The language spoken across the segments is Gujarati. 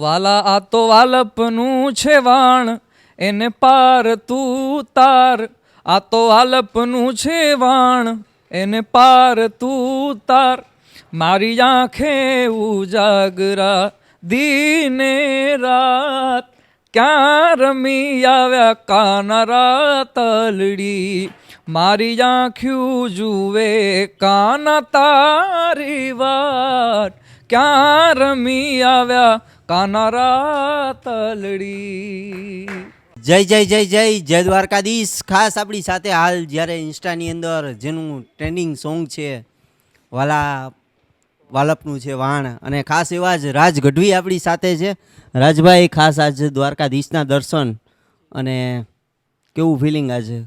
વાલા, આ તો વાલપનું છે વાણ, એને પાર તું તાર આ તો વાલપનું છે વાણ, એને પાર તું તાર મારી આંખે ઉજાગરા દીને રાત. ક્યાં રમી આવ્યા કાનરા તલડી? મારી આંખ્યું જુએ કાના તારી વાત. ક્યાં રમી આવ્યા કાનરા તલડી જય જય જય જય જય દ્વારકાધીશ. ખાસ આપણી સાથે હાલ જ્યારે ઇન્સ્ટાની અંદર જેનું ટ્રેન્ડિંગ સોંગ છે વાલા વાલપનું છે વાણ અને ખાસ એવા જ રાજ ગઢવી આપણી સાથે છે. રાજભાઈ ખાસ આજે દ્વારકાધીશના દર્શન અને કેવું ફિલિંગ આજે?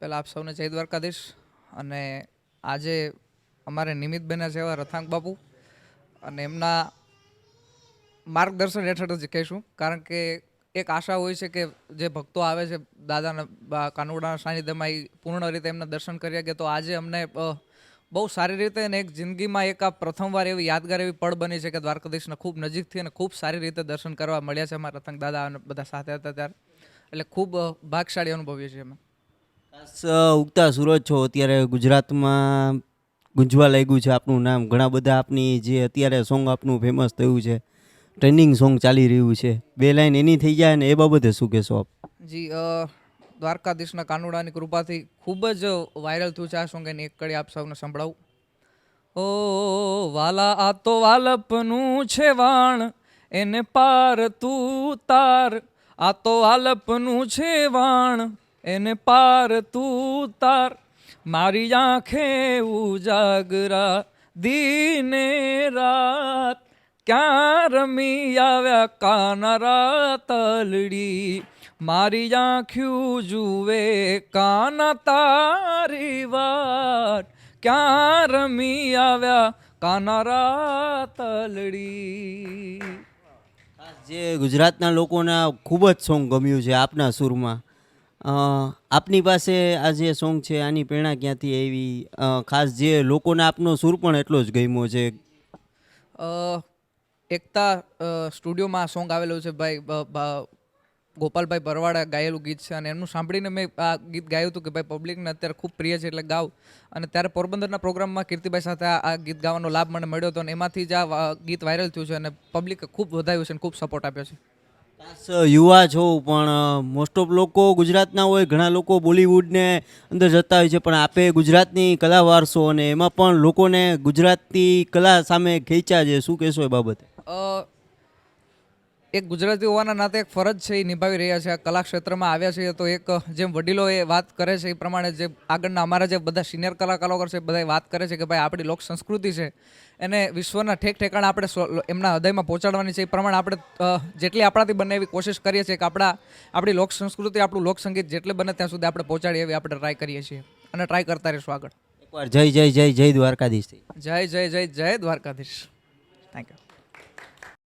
પહેલાં આપ સૌને જય દ્વારકાધીશ અને આજે અમારે નિમિત બેના છે એવા રથાંગ બાપુ અને એમના માર્ગદર્શન હેઠળ જ કહીશું. કારણ કે એક આશા હોય છે કે જે ભક્તો આવે છે, દાદાના કાનુડાના સાનિધ્યમાં એ પૂર્ણ રીતે એમના દર્શન કર્યા કે તો આજે અમને બહુ સારી રીતે અને એક જિંદગીમાં એક આ પ્રથમવાર એવી યાદગાર એવી પળ બની છે કે દ્વારકાધીશને ખૂબ નજીકથી અને ખૂબ સારી રીતે દર્શન કરવા મળ્યા છે અમારા રથાંગ દાદા અને બધા સાથે હતા ત્યારે. એટલે ખૂબ ભાગશાળી અનુભવીએ છીએ અમે. ખાસ ઉગતા સૂરજ છો, અત્યારે ગુજરાતમાં ગુંજવા લાગ્યું છે આપનું નામ. ઘણા બધા આપની જે અત્યારે સોંગ આપનું ફેમસ થયું છે. ટ્રેન્ડિંગ સોંગ ચાલી રહ્યું છે. બે લાઈન એની થઈ જાય ને એ બાબતે શું કહેશો આપ? જી દ્વારકાધીશના કાનુડાની કૃપાથી ખૂબ જ વાયરલ થયું છે આ સોંગ એની એક કડી આપ સૌને સંભળાવું. ઓ, વાલા, આ તો વાલપનું છે વાણ, એને પાર તું તાર આ તો વાલપનું છે વાણ, એને પાર તું તાર મારી આંખે ઉજાગરા દીને રાત ક્યાં રમી આવ્યા કાનરા તલડી? મારી આંખ્યું જુએ કાન તારી વાત. ક્યાં રમી આવ્યા કાનરા તલડી? ખાસ જે ગુજરાતના લોકોને ખૂબ જ સોંગ ગમ્યું છે આપના સૂરમાં. આપની પાસે આ જે સોંગ છે આની પ્રેરણા ક્યાંથી આવી? ખાસ જે લોકોને આપનો સૂર પણ એટલો જ ગમ્યો છે. એકતા સ્ટુડિયોમાં આ સોંગ આવેલું છે ભાઈ ગોપાલભાઈ ભરવાડા ગાયેલું ગીત છે. અને એમનું સાંભળીને મેં આ ગીત ગાયું હતું કે ભાઈ પબ્લિકને અત્યારે ખૂબ પ્રિય છે એટલે ગાવ અને ત્યારે પોરબંદરના પ્રોગ્રામમાં કીર્તિભાઈ સાથે આ ગીત ગાવાનો લાભ મને મળ્યો હતો. અને એમાંથી જ આ ગીત વાયરલ થયું છે અને પબ્લિકે ખૂબ વધાવ્યું છે અને ખૂબ સપોર્ટ આપ્યો છે. યુવા છો, પણ મોસ્ટ ઓફ લોકો ગુજરાતના હોય, ઘણા લોકો બોલિવૂડને અંદર જતા હોય છે, પણ આપે ગુજરાતની કલા વારસો અને એમાં પણ લોકોને ગુજરાતની કલા સામે ખેંચ્યા છે. શું કહેશો એ બાબતે? એક ગુજરાતી હોવાના નાતે એક ફરજ છે એ નિભાવી રહ્યા છે. આ કલા ક્ષેત્રમાં આવ્યા છે તો એક જેમ વડીલો એ વાત કરે છે એ પ્રમાણે જે આગળના અમારા જે બધા સિનિયર કલાકારો છે એ બધા વાત કરે છે કે ભાઈ આપણી લોક સંસ્કૃતિ છે એને વિશ્વના ઠેક ઠેકાણે આપણે એમના હૃદયમાં પહોંચાડવાની છે એ પ્રમાણે આપણે જેટલી આપણાથી બને એવી કોશિશ કરીએ છીએ કે આપણા આપણી લોક સંસ્કૃતિ આપણું લોકસંગીત જેટલે બને ત્યાં સુધી આપણે પહોંચાડીએ એવી આપણે ટ્રાય કરીએ છીએ. અને ટ્રાય કરતા રહીશું આગળ. એકવાર જય જય જય જય દ્વારકાધીશ જય જય જય જય દ્વારકાધીશ. Thank you